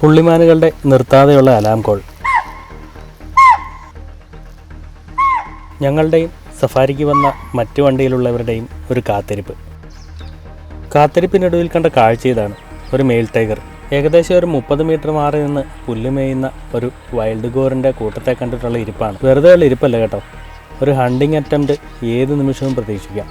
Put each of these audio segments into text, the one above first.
പുള്ളിമാനുകളുടെ നിർത്താതെയുള്ള alarm call ഞങ്ങളുടെയും സഫാരിക്ക് വന്ന മറ്റു വണ്ടിയിലുള്ളവരുടെയും ഒരു കാത്തിരിപ്പ്. കാത്തിരിപ്പിനൊടുവിൽ കണ്ട കാഴ്ച ഇതാണ്. ഒരു മെയിൽ ടൈഗർ. ഏകദേശം ഒരു മുപ്പത് മീറ്റർ മാറി നിന്ന് പുല്ല് മേയുന്ന ഒരു വൈൽഡ് ഗോറിന്റെ കൂട്ടത്തെ കണ്ടിട്ടുള്ള ഇരിപ്പാണ്. വെറുതെ ഉള്ള ഇരിപ്പല്ല കേട്ടോ. ഒരു ഹണ്ടിങ് അറ്റംപ്റ്റ് ഏത് നിമിഷവും പ്രതീക്ഷിക്കാം.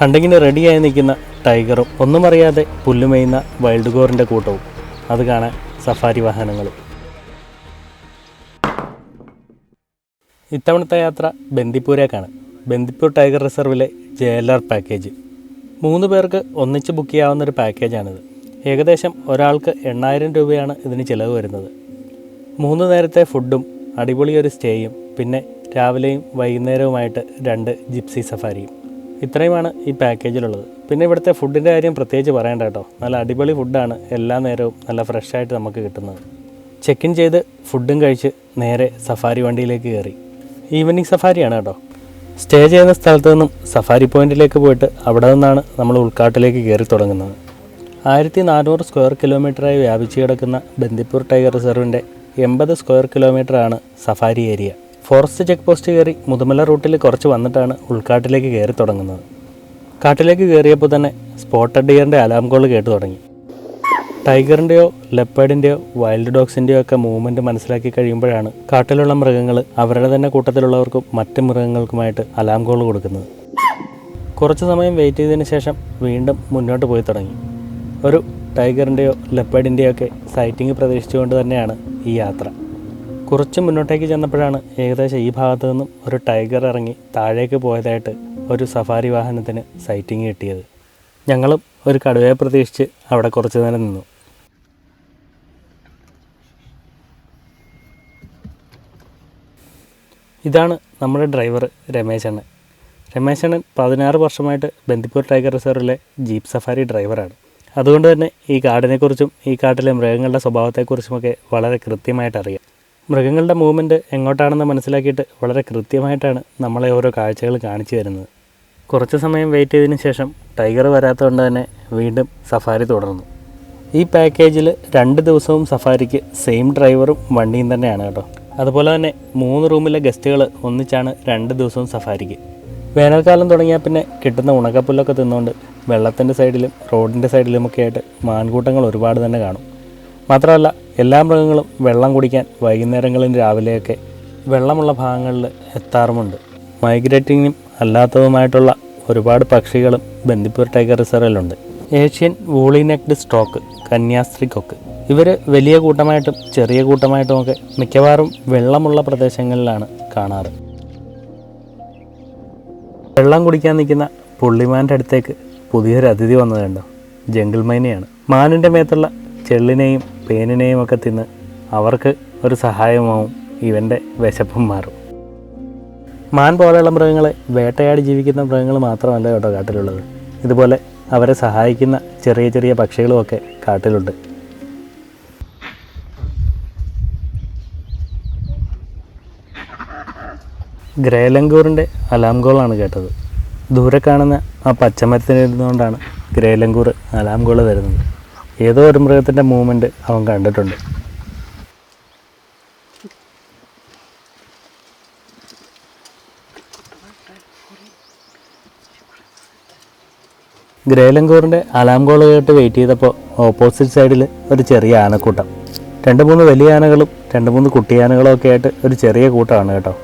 ഹണ്ടിങ്ങിന് റെഡിയായി നിൽക്കുന്ന ടൈഗറും ഒന്നും അറിയാതെ പുല്ലുമേയുന്ന വൈൽഡ് ഗോറിന്റെ കൂട്ടവും. അത് കാണാൻ സഫാരി വാഹനങ്ങൾ ഇത്തവണത്തെ യാത്ര ബന്ദിപ്പൂരേക്കാണ്. ബന്ദിപ്പൂർ ടൈഗർ റിസർവിലെ ജെ എൽ ആർ പാക്കേജ്. മൂന്ന് പേർക്ക് ഒന്നിച്ച് ബുക്ക് ചെയ്യാവുന്ന ഒരു പാക്കേജാണിത്. ഏകദേശം ഒരാൾക്ക് എണ്ണായിരം രൂപയാണ് ഇതിന് ചിലവ് വരുന്നത്. മൂന്ന് നേരത്തെ ഫുഡും അടിപൊളിയൊരു സ്റ്റേയും പിന്നെ രാവിലെയും വൈകുന്നേരവുമായിട്ട് രണ്ട് ജിപ്സി സഫാരിയും. ഇത്രയുമാണ് ഈ പാക്കേജിലുള്ളത്. പിന്നെ ഇവിടുത്തെ ഫുഡിന്റെ കാര്യം പ്രത്യേകിച്ച് പറയേണ്ട കേട്ടോ. നല്ല അടിപൊളി ഫുഡാണ് എല്ലാ നേരവും നല്ല ഫ്രഷായിട്ട് നമുക്ക് കിട്ടുന്നത്. ചെക്ക് ഇൻ ചെയ്ത് ഫുഡും കഴിച്ച് നേരെ സഫാരി വണ്ടിയിലേക്ക് കയറി. ഈവനിങ് സഫാരിയാണ് കേട്ടോ. സ്റ്റേ ചെയ്യുന്ന സ്ഥലത്ത് നിന്നും സഫാരി പോയിന്റിലേക്ക് പോയിട്ട് അവിടെ നിന്നാണ് നമ്മൾ ഉൾക്കാട്ടിലേക്ക് കയറി തുടങ്ങുന്നത്. ആയിരത്തി നാനൂറ് സ്ക്വയർ കിലോമീറ്ററായി വ്യാപിച്ചു കിടക്കുന്ന ബന്ദിപ്പൂർ ടൈഗർ റിസർവിന്റെ എൺപത് സ്ക്വയർ കിലോമീറ്ററാണ് safari area forest check post കയറി മുതുമല റൂട്ടിൽ കുറച്ച് വന്നിട്ടാണ് ഉൾക്കാട്ടിലേക്ക് കയറി തുടങ്ങുന്നത്. കാട്ടിലേക്ക് കയറിയപ്പോൾ തന്നെ സ്പോട്ടഡ് ഡിയറിന്റെ അലാം കോൾ കേട്ട് തുടങ്ങി. ടൈഗറിന്റെയോ ലെപ്പേഡിന്റെയോ വൈൽഡ് ഡോഗ്സിന്റെയോ ഒക്കെ മൂവ്മെന്റ് മനസ്സിലാക്കി കഴിയുമ്പോഴാണ് കാട്ടിലുള്ള മൃഗങ്ങൾ അവരുടെ തന്നെ കൂട്ടത്തിലുള്ളവർക്കും മറ്റ് മൃഗങ്ങൾക്കുമായിട്ട് അലാം കോൾ കൊടുക്കുന്നത്. കുറച്ച് സമയം വെയിറ്റ് ചെയ്തതിന് ശേഷം വീണ്ടും മുന്നോട്ട് പോയി തുടങ്ങി. ഒരു ടൈഗറിന്റെയോ ലെപ്പേഡിന്റെയോ ഒക്കെ സൈറ്റിംഗ് പ്രതീക്ഷിച്ചുകൊണ്ട് തന്നെയാണ് ഈ യാത്ര. കുറച്ച് മുന്നോട്ടേക്ക് ചെന്നപ്പോഴാണ് ഏകദേശം ഈ ഭാഗത്തു നിന്നും ഒരു ടൈഗർ ഇറങ്ങി താഴേക്ക് പോയതായിട്ട് ഒരു സഫാരി വാഹനത്തിന് സൈറ്റിംഗ് കിട്ടിയത്. ഞങ്ങളും ഒരു കടുവയെ പ്രതീക്ഷിച്ച് അവിടെ കുറച്ച് നേരം നിന്നു. ഇതാണ് നമ്മുടെ ഡ്രൈവർ രമേശണ്ണൻ. രമേശണ്ണൻ പതിനാറ് വർഷമായിട്ട് ബന്ദിപ്പൂർ ടൈഗർ റിസർവിലെ ജീപ്പ് സഫാരി ഡ്രൈവറാണ്. അതുകൊണ്ട് തന്നെ ഈ കാടിനെക്കുറിച്ചും ഈ കാട്ടിലെ മൃഗങ്ങളുടെ സ്വഭാവത്തെക്കുറിച്ചുമൊക്കെ വളരെ കൃത്യമായിട്ട് അറിയാം മൃഗങ്ങളുടെ മൂവ്മെന്റ് എങ്ങോട്ടാണെന്ന് മനസ്സിലാക്കിയിട്ട് വളരെ കൃത്യമായിട്ടാണ് നമ്മളെ ഓരോ കാഴ്ചകൾ കാണിച്ചു തരുന്നത്. കുറച്ച് സമയം വെയിറ്റ് ചെയ്തതിന് ശേഷം ടൈഗർ വരാത്തതുകൊണ്ട് തന്നെ വീണ്ടും സഫാരി തുടർന്നു. ഈ പാക്കേജിൽ രണ്ട് ദിവസവും സഫാരിക്ക് സെയിം ഡ്രൈവറും വണ്ടിയും തന്നെയാണ് കേട്ടോ. അതുപോലെ തന്നെ മൂന്ന് റൂമിലെ ഗസ്റ്റുകൾ ഒന്നിച്ചാണ് രണ്ട് ദിവസവും സഫാരിക്ക് വേനൽക്കാലം തുടങ്ങിയാൽ പിന്നെ കിട്ടുന്ന ഉണക്കപ്പുല്ലൊക്കെ തിന്നുകൊണ്ട് വെള്ളത്തിന്റെ സൈഡിലും റോഡിന്റെ സൈഡിലുമൊക്കെ ആയിട്ട് മാൻകൂട്ടങ്ങൾ ഒരുപാട് തന്നെ കാണും. മാത്രമല്ല എല്ലാ മൃഗങ്ങളും വെള്ളം കുടിക്കാൻ വൈകുന്നേരങ്ങളിൽ രാവിലെയൊക്കെ വെള്ളമുള്ള ഭാഗങ്ങളിൽ എത്താറുമുണ്ട്. മൈഗ്രേറ്റിങ്ങും അല്ലാത്തതുമായിട്ടുള്ള ഒരുപാട് പക്ഷികളും ബന്ദിപ്പൂർ ടൈഗർ റിസർവിലുണ്ട്. ഏഷ്യൻ വൂളിനെക്ഡ് സ്റ്റോക്ക് കന്യാസ്ത്രീ കൊക്ക്. ഇവർ വലിയ കൂട്ടമായിട്ടും ചെറിയ കൂട്ടമായിട്ടുമൊക്കെ മിക്കവാറും വെള്ളമുള്ള പ്രദേശങ്ങളിലാണ് കാണാറ്. വെള്ളം കുടിക്കാൻ നിൽക്കുന്ന പുള്ളിമാന്റെ അടുത്തേക്ക് പുതിയൊരു അതിഥി വന്നതുണ്ടോ. ജംഗിൾ മൈനയാണ്. മാനിന്റെ മേത്തുള്ള ചെള്ളിനെയും പേനിനെയും ഒക്കെ തിന്ന് അവർക്ക് ഒരു സഹായമാവും. ഇവന്റെ വിശപ്പും മാറും. മാൻ പോലെയുള്ള മൃഗങ്ങളെ വേട്ടയാടി ജീവിക്കുന്ന മൃഗങ്ങൾ മാത്രമല്ല കേട്ടോ കാട്ടിലുള്ളത്. ഇതുപോലെ അവരെ സഹായിക്കുന്ന ചെറിയ ചെറിയ പക്ഷികളുമൊക്കെ കാട്ടിലുണ്ട്. ഗ്രേലങ്കൂറിന്റെ അലാംഗോളാണ് കേട്ടത്. ദൂരെ കാണുന്ന ആ പച്ചമരത്തിനിരുന്നുകൊണ്ടാണ് ഗ്രേലങ്കൂർ അലാംഗോൾ തരുന്നത് ഏതോ ഒരു മൃഗത്തിന്റെ മൂവ്മെന്റ് അവൻ കണ്ടിട്ടുണ്ട്. ഗ്രേലങ്കൂറിന്റെ അലാം കോൾ കേട്ട് വെയിറ്റ് ചെയ്തപ്പോൾ ഓപ്പോസിറ്റ് സൈഡിൽ ഒരു ചെറിയ ആനക്കൂട്ടം. രണ്ട് മൂന്ന് വലിയ ആനകളും രണ്ട് മൂന്ന് കുട്ടിയാനകളും ഒക്കെ ആയിട്ട് ഒരു ചെറിയ കൂട്ടമാണ് കേട്ടോ.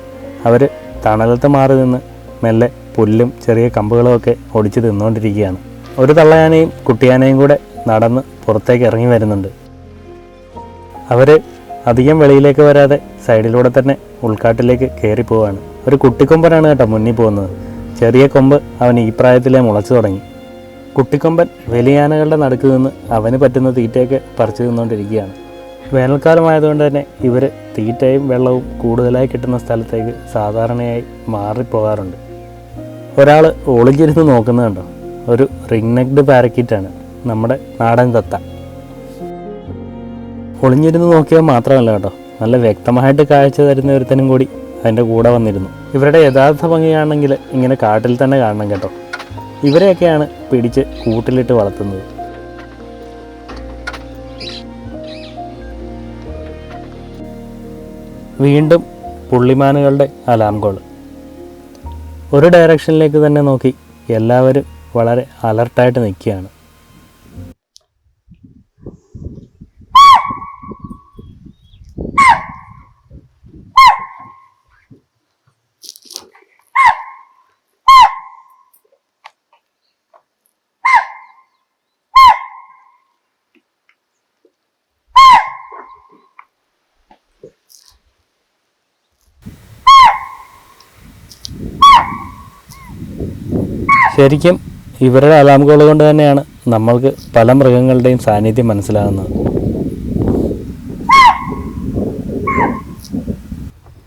അവർ തണലത്ത് മാറി നിന്ന് മെല്ലെ പുല്ലും ചെറിയ കമ്പുകളും ഒക്കെ ഒടിച്ച് തിന്നുകൊണ്ടിരിക്കുകയാണ് ഒരു തള്ളയാനയും കുട്ടിയാനയും കൂടെ നടന്ന് പുറത്തേക്ക് ഇറങ്ങി വരുന്നുണ്ട്. അവർ അധികം വെളിയിലേക്ക് വരാതെ സൈഡിലൂടെ തന്നെ ഉൾക്കാട്ടിലേക്ക് കയറി പോവാണ്. ഒരു കുട്ടിക്കൊമ്പനാണ് കേട്ടോ മുന്നിൽ പോകുന്നത്. ചെറിയ കൊമ്പ് അവൻ ഈ പ്രായത്തിലേ മുളച്ചു തുടങ്ങി. കുട്ടിക്കൊമ്പൻ വലിയാനകളുടെ നടുക്ക് നിന്ന് അവന് പറ്റുന്ന തീറ്റയൊക്കെ പറിച്ചു തിന്നുകൊണ്ടിരിക്കുകയാണ്. വേനൽക്കാലമായതുകൊണ്ട് തന്നെ ഇവർ തീറ്റയും വെള്ളവും കൂടുതലായി കിട്ടുന്ന സ്ഥലത്തേക്ക് സാധാരണയായി മാറിപ്പോകാറുണ്ട്. ഒരാൾ ഒളിഞ്ഞിരുന്ന് നോക്കുന്നുണ്ടോ ഒരു റിംഗ് നെക്ഡ് പാരക്കീറ്റാണ് നമ്മുടെ നാടൻ തത്ത. ഒളിഞ്ഞിരുന്ന് നോക്കിയാൽ മാത്രമല്ല കേട്ടോ നല്ല വ്യക്തമായിട്ട് കാഴ്ച തരുന്ന ഒരുത്തനും കൂടി അതിന്റെ കൂടെ വന്നിരുന്നു. ഇവരുടെ യഥാർത്ഥ ഭംഗിയാണെങ്കിൽ ഇങ്ങനെ കാട്ടിൽ തന്നെ കാണണം കേട്ടോ. ഇവരെയൊക്കെയാണ് പിടിച്ച് കൂട്ടിലിട്ട് വളർത്തുന്നത്. വീണ്ടും പുള്ളിമാനുകളുടെ അലാം ഒരു ഡയറക്ഷനിലേക്ക് തന്നെ നോക്കി എല്ലാവരും വളരെ അലർട്ടായിട്ട് നിൽക്കുകയാണ്. ശരിക്കും ഇവരുടെ അലാമുകൾ കോൾ കൊണ്ട് തന്നെയാണ് നമ്മൾക്ക് പല മൃഗങ്ങളുടെയും സാന്നിധ്യം മനസ്സിലാകുന്നത്.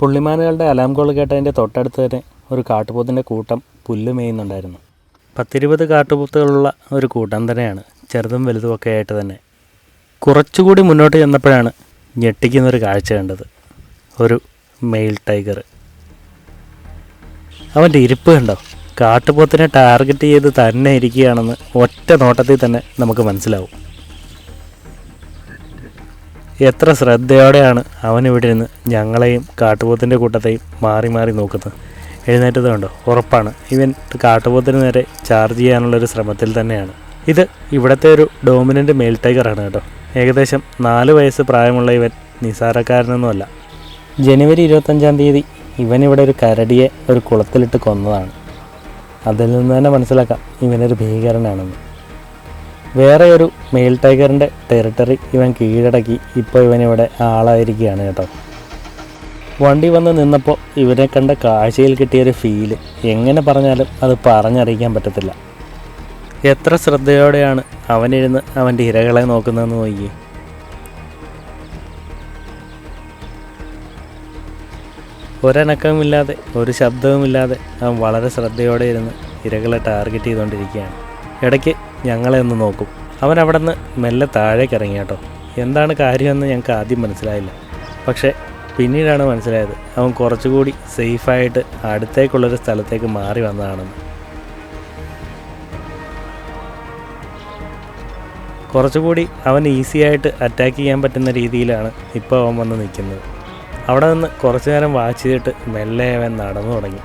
പുള്ളിമാനുകളുടെ അലാം കോൾ കേട്ടതിന്റെ തൊട്ടടുത്ത് തന്നെ ഒരു കാട്ടുപോത്തിന്റെ കൂട്ടം പുല്ല് മേയുന്നുണ്ടായിരുന്നു. പത്തിരുപത് കാട്ടുപോത്തുകളുള്ള ഒരു കൂട്ടം തന്നെയാണ് ചെറുതും വലുതും ഒക്കെ ആയിട്ട് തന്നെ. കുറച്ചുകൂടി മുന്നോട്ട് ചെന്നപ്പോഴാണ് ഞെട്ടിക്കുന്നൊരു കാഴ്ച കണ്ടത്. ഒരു മെയിൽ ടൈഗർ. അവന്റെ ഇരിപ്പ് കണ്ടോ? കാട്ടുപോത്തിനെ ടാർഗറ്റ് ചെയ്ത് തന്നെ ഇരിക്കുകയാണെന്ന് ഒറ്റ നോട്ടത്തിൽ തന്നെ നമുക്ക് മനസ്സിലാവും. എത്ര ശ്രദ്ധയോടെയാണ് അവനിവിടെ നിന്ന് ഞങ്ങളെയും കാട്ടുപോത്തിന്റെ കൂട്ടത്തെയും മാറി മാറി നോക്കുന്നത്. എഴുന്നേറ്റത് കണ്ടോ? ഉറപ്പാണ്. ഇവൻ കാട്ടുപോത്തിന് നേരെ ചാർജ് ചെയ്യാനുള്ളൊരു ശ്രമത്തിൽ തന്നെയാണ്. ഇത് ഇവിടുത്തെ ഒരു ഡോമിനന്റ് മെയിൽ ടൈഗറാണ് കേട്ടോ. ഏകദേശം നാല് വയസ്സ് പ്രായമുള്ള ഇവൻ നിസാരക്കാരനൊന്നുമല്ല. ജനുവരി ഇരുപത്തഞ്ചാം തീയതി ഇവൻ ഇവിടെ ഒരു കരടിയെ ഒരു കുളത്തിലിട്ട് കൊന്നതാണ്. അതിൽ നിന്ന് തന്നെ മനസ്സിലാക്കാം ഇവനൊരു ഭീകരനാണെന്ന്. വേറെ ഒരു മെയിൽ ടൈഗറിന്റെ ടെറിട്ടറി ഇവൻ കീഴടക്കി ഇപ്പോൾ ഇവനിവിടെ ആളായിരിക്കുകയാണ് കേട്ടോ. വണ്ടി വന്ന് നിന്നപ്പോൾ ഇവരെ കണ്ട കാഴ്ചയിൽ കിട്ടിയൊരു ഫീൽ എങ്ങനെ പറഞ്ഞാലും അത് പറഞ്ഞറിയിക്കാൻ പറ്റത്തില്ല. എത്ര ശ്രദ്ധയോടെയാണ് അവനിരുന്ന് അവന്റെ ഇരകളെ നോക്കുന്നതെന്ന് നോക്കി ഒരനക്കവുമില്ലാതെ ഒരു ശബ്ദവുമില്ലാതെ അവൻ വളരെ ശ്രദ്ധയോടെ ഇരുന്ന് ഇരകളെ ടാർഗറ്റ് ചെയ്തുകൊണ്ടിരിക്കുകയാണ്. ഇടയ്ക്ക് ഞങ്ങളെ ഒന്ന് നോക്കും. അവൻ അവിടെ നിന്ന് മെല്ലെ താഴേക്ക് ഇറങ്ങി കേട്ടോ. എന്താണ് കാര്യമെന്ന് ഞങ്ങൾക്ക് ആദ്യം മനസ്സിലായില്ല. പക്ഷേ പിന്നീടാണ് മനസ്സിലായത് അവൻ കുറച്ചുകൂടി സേഫായിട്ട് അടുത്തേക്കുള്ളൊരു സ്ഥലത്തേക്ക് മാറി വന്നതാണെന്ന്. കുറച്ചുകൂടി അവൻ ഈസിയായിട്ട് അറ്റാക്ക് ചെയ്യാൻ പറ്റുന്ന രീതിയിലാണ് ഇപ്പോൾ അവൻ വന്ന് നിൽക്കുന്നത്. അവിടെ നിന്ന് കുറച്ചു നേരം വാച്ച് ചെയ്തിട്ട് മെല്ലെ അവൻ നടന്നു തുടങ്ങി.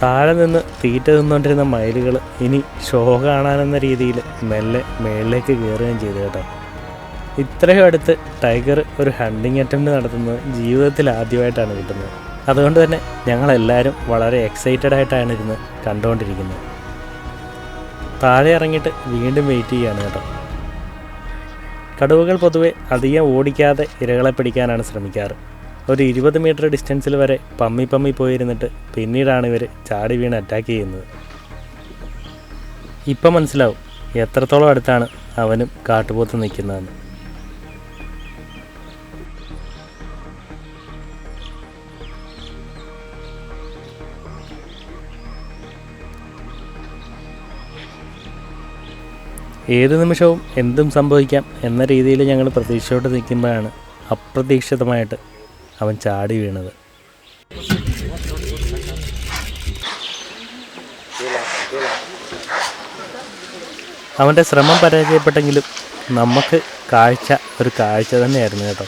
താഴെ നിന്ന് തീറ്റ തിന്നുകൊണ്ടിരുന്ന മയിലുകൾ ഇനി ഷോ കാണാനെന്ന രീതിയിൽ മെല്ലെ മേളിലേക്ക് കയറുകയും ചെയ്തു കേട്ടോ. ഇത്രയും അടുത്ത് ടൈഗർ ഒരു ഹണ്ടിങ് അറ്റംപ്റ്റ് നടത്തുന്നത് ജീവിതത്തിൽ ആദ്യമായിട്ടാണ് കിട്ടുന്നത്. അതുകൊണ്ട് തന്നെ ഞങ്ങളെല്ലാവരും വളരെ എക്സൈറ്റഡ് ആയിട്ടാണ് ഇരുന്ന് കണ്ടുകൊണ്ടിരിക്കുന്നത് താഴെ ഇറങ്ങിയിട്ട് വീണ്ടും വെയിറ്റ് ചെയ്യുകയാണ് കേട്ടോ. കടുവകൾ പൊതുവെ അധികം ഓടിക്കാതെ ഇരകളെ പിടിക്കാനാണ് ശ്രമിക്കാറ്. ഒരു ഇരുപത് മീറ്റർ ഡിസ്റ്റൻസിൽ വരെ പമ്മി പമ്മി പോയിരുന്നിട്ട് പിന്നീടാണ് ഇവർ ചാടി വീണ് അറ്റാക്ക് ചെയ്യുന്നത്. ഇപ്പം മനസ്സിലാവും എത്രത്തോളം അടുത്താണ് അവനും കാട്ടുപോത്ത് നിൽക്കുന്നതെന്ന്. ഏത് നിമിഷവും എന്തും സംഭവിക്കാം എന്ന രീതിയിൽ ഞങ്ങൾ പ്രതീക്ഷയോടെ നിൽക്കുമ്പോഴാണ് അപ്രതീക്ഷിതമായിട്ട് അവൻ ചാടി വീണത്. അവന്റെ ശ്രമം പരാജയപ്പെട്ടെങ്കിലും നമുക്ക് കാഴ്ച ഒരു കാഴ്ച തന്നെയായിരുന്നു കേട്ടോ.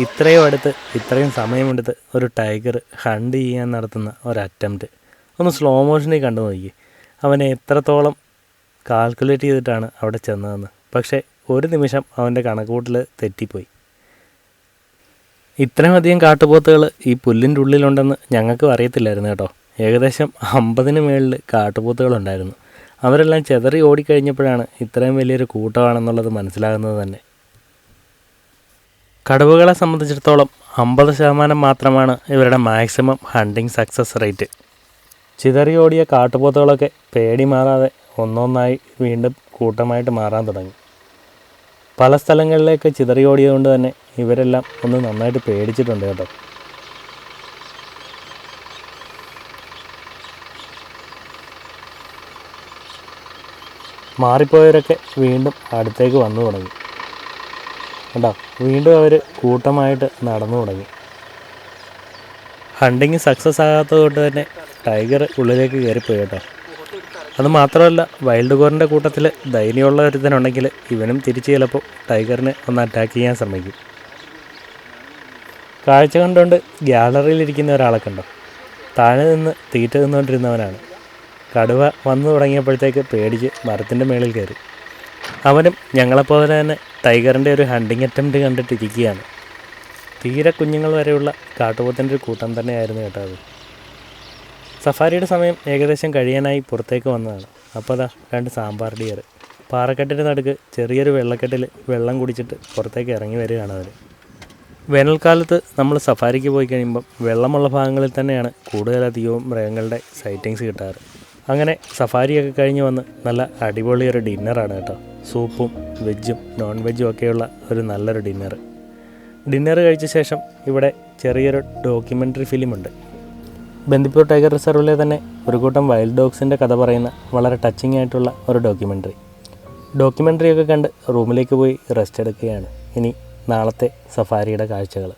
ഇത്രയും അടുത്ത് ഇത്രയും സമയമെടുത്ത് ഒരു ടൈഗർ ഹണ്ട് ചെയ്യാൻ നടത്തുന്ന ഒരു അറ്റംപ്റ്റ് ഒന്ന് സ്ലോ മോഷനിൽ കണ്ടു നോക്കി അവനെ എത്രത്തോളം കാൽക്കുലേറ്റ് ചെയ്തിട്ടാണ് അവിടെ ചെന്നതെന്ന്. പക്ഷേ ഒരു നിമിഷം അവന്റെ കണക്കൂട്ടിൽ തെറ്റിപ്പോയി. ഇത്രയും അധികം കാട്ടുപോത്തുകൾ ഈ പുല്ലിന്റെ ഉള്ളിലുണ്ടെന്ന് ഞങ്ങൾക്കും അറിയത്തില്ലായിരുന്നു കേട്ടോ. ഏകദേശം അമ്പതിന് മേളിൽ കാട്ടുപോത്തുകളുണ്ടായിരുന്നു. അവരെല്ലാം ചെതറി ഓടിക്കഴിഞ്ഞപ്പോഴാണ് ഇത്രയും വലിയൊരു കൂട്ടമാണെന്നുള്ളത് മനസ്സിലാകുന്നത് തന്നെ. കടുവകളെ സംബന്ധിച്ചിടത്തോളം അമ്പത് ശതമാനം മാത്രമാണ് ഇവരുടെ മാക്സിമം ഹണ്ടിങ് സക്സസ് റേറ്റ് ചിതറി ഓടിയ കാട്ടുപോത്തുകളൊക്കെ പേടി മാറാതെ ഒന്നൊന്നായി വീണ്ടും കൂട്ടമായിട്ട് മാറാൻ തുടങ്ങി. പല സ്ഥലങ്ങളിലേക്ക് ചിതറിയോടിയതുകൊണ്ട് തന്നെ ഇവരെല്ലാം ഒന്ന് നന്നായിട്ട് പേടിച്ചിട്ടുണ്ട് കേട്ടോ. മാറിപ്പോയവരൊക്കെ വീണ്ടും അടുത്തേക്ക് വന്നു തുടങ്ങി. കേട്ടോ വീണ്ടും അവർ കൂട്ടമായിട്ട് നടന്നു തുടങ്ങി. ഹണ്ടിങ് സക്സസ് ആകാത്തത് കൊണ്ട് തന്നെ ടൈഗർ ഉള്ളിലേക്ക് കയറിപ്പോയി കേട്ടോ. അത് മാത്രമല്ല വൈൽഡ് ഗോറിന്റെ കൂട്ടത്തിൽ ധൈര്യമുള്ള ഒരുത്തനുണ്ടെങ്കിൽ ഇവനും തിരിച്ച് ചിലപ്പോൾ ടൈഗറിനെ ഒന്ന് അറ്റാക്ക് ചെയ്യാൻ ശ്രമിക്കും. കാഴ്ച കണ്ടുകൊണ്ട് ഗ്യാലറിയിലിരിക്കുന്ന ഒരാളെ കണ്ടോ? താഴെ നിന്ന് തീറ്റ നിന്നുകൊണ്ടിരുന്നവനാണ് കടുവ വന്നു തുടങ്ങിയപ്പോഴത്തേക്ക് പേടിച്ച് മരത്തിന്റെ മേളിൽ കയറി. അവനും ഞങ്ങളെപ്പോലെ തന്നെ ടൈഗറിന്റെ ഒരു ഹണ്ടിങ് അറ്റംപ്റ്റ് കണ്ടിട്ടിരിക്കുകയാണ്. തീരെ കുഞ്ഞുങ്ങൾ വരെയുള്ള കാട്ടുപോത്തിന്റെ ഒരു കൂട്ടം തന്നെയായിരുന്നു കേട്ടോ അത്. സഫാരിയുടെ സമയം ഏകദേശം കഴിയാനായി പുറത്തേക്ക് വന്നതാണ്. അപ്പോൾ അതാ രണ്ട് സാമ്പാർ ഡിയർ പാറക്കെട്ടിന്റെ നടുക്ക് ചെറിയൊരു വെള്ളക്കെട്ടിൽ വെള്ളം കുടിച്ചിട്ട് പുറത്തേക്ക് ഇറങ്ങി വരികയാണ് അവർ വേനൽക്കാലത്ത് നമ്മൾ സഫാരിക്ക് പോയി കഴിയുമ്പം വെള്ളമുള്ള ഭാഗങ്ങളിൽ തന്നെയാണ് കൂടുതലധികവും മൃഗങ്ങളുടെ സൈറ്റിങ്സ് കിട്ടാറ്. അങ്ങനെ സഫാരിയൊക്കെ കഴിഞ്ഞ് വന്ന് നല്ല അടിപൊളി ഒരു ഡിന്നറാണ് കേട്ടോ. സൂപ്പും വെജും നോൺ വെജും ഒക്കെയുള്ള ഒരു നല്ലൊരു ഡിന്നർ ഡിന്നർ കഴിച്ച ശേഷം ഇവിടെ ചെറിയൊരു ഡോക്യുമെന്ററി ഫിലിമുണ്ട് ബന്ദിപ്പൂർ ടൈഗർ റിസർവിലെ തന്നെ ഒരു കൂട്ടം വൈൽഡ് ഡോഗ്സിന്റെ കഥ പറയുന്ന വളരെ ടച്ചിങ് ആയിട്ടുള്ള ഒരു ഡോക്യുമെന്ററി ഒക്കെ കണ്ട് റൂമിലേക്ക് പോയി റെസ്റ്റ് എടുക്കുകയാണ്. ഇനി നാളത്തെ സഫാരിയുടെ കാഴ്ചകൾ.